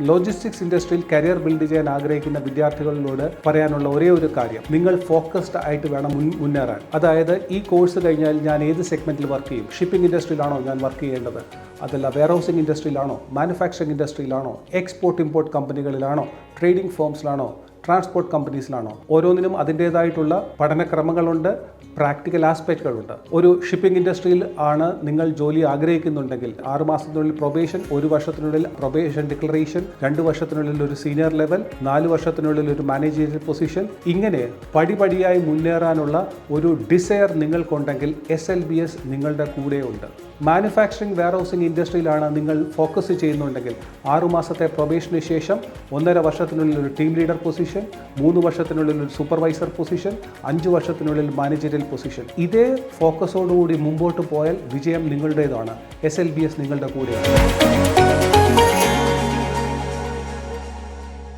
Logistics ഇൻഡസ്ട്രിയിൽ career build ചെയ്യാൻ ആഗ്രഹിക്കുന്ന വിദ്യാർത്ഥികളോട് പറയാനുള്ള ഒരേ ഒരു കാര്യം. നിങ്ങൾ ഫോക്കസ്ഡ് ആയിട്ട് വേണം മുന്നേറാൻ. അതായത് ഈ കോഴ്സ് കഴിഞ്ഞാൽ ഞാൻ ഏത് സെഗ്മെന്റിൽ വർക്ക് ചെയ്യും? ഷിപ്പിംഗ് ഇൻഡസ്ട്രിയിലാണോ ഞാൻ വർക്ക് ചെയ്യേണ്ടത്? അതല്ല വെയർഹൗസിംഗ് ഇൻഡസ്ട്രിയിലാണോ? മാനുഫാക്ചറിംഗ് ഇൻഡസ്ട്രിയിലാണോ? എക്സ്പോർട്ട് ഇമ്പോർട്ട് കമ്പനികളിലാണോ? ട്രേഡിംഗ് ഫേംസിലാണോ? ട്രാൻസ്പോർട്ട് കമ്പനീസിലാണോ ഓരോന്നിനും അതിന്റേതായിട്ടുള്ള പഠനക്രമങ്ങളുണ്ട് പ്രാക്ടിക്കൽ ആസ്പെക്റ്റുകളുണ്ട് ഒരു ഷിപ്പിംഗ് ഇൻഡസ്ട്രിയിൽ ആണ് നിങ്ങൾ ജോലി ആഗ്രഹിക്കുന്നുണ്ടെങ്കിൽ ആറ് മാസത്തിനുള്ളിൽ പ്രൊബേഷൻ ഒരു വർഷത്തിനുള്ളിൽ പ്രൊബേഷൻ ഡിക്ലറേഷൻ രണ്ട് വർഷത്തിനുള്ളിൽ ഒരു സീനിയർ ലെവൽ നാല് വർഷത്തിനുള്ളിൽ ഒരു മാനേജീരിയൽ പൊസിഷൻ ഇങ്ങനെ പടിപടിയായി മുന്നേറാനുള്ള ഒരു ഡിസയർ നിങ്ങൾക്കുണ്ടെങ്കിൽ എസ് എൽ ബി എസ് നിങ്ങളുടെ കൂടെയുണ്ട്. മാനുഫാക്ചറിംഗ് വെയർഹൗസിംഗ് ഇൻഡസ്ട്രിയിലാണ് നിങ്ങൾ ഫോക്കസ് ചെയ്യുന്നുണ്ടെങ്കിൽ ആറുമാസത്തെ പ്രൊബേഷന് ശേഷം ഒന്നര വർഷത്തിനുള്ളിൽ ഒരു ടീം ലീഡർ പൊസിഷൻ മൂന്ന് വർഷത്തിനുള്ളിൽ ഒരു സൂപ്പർവൈസർ പൊസിഷൻ അഞ്ച് വർഷത്തിനുള്ളിൽ മാനേജറിയൽ പൊസിഷൻ ഇതേ ഫോക്കസോടുകൂടി മുമ്പോട്ട് പോയാൽ വിജയം നിങ്ങളുടേതാണ്. എസ് എൽ ബി എസ് നിങ്ങളുടെ കൂടെയാണ്.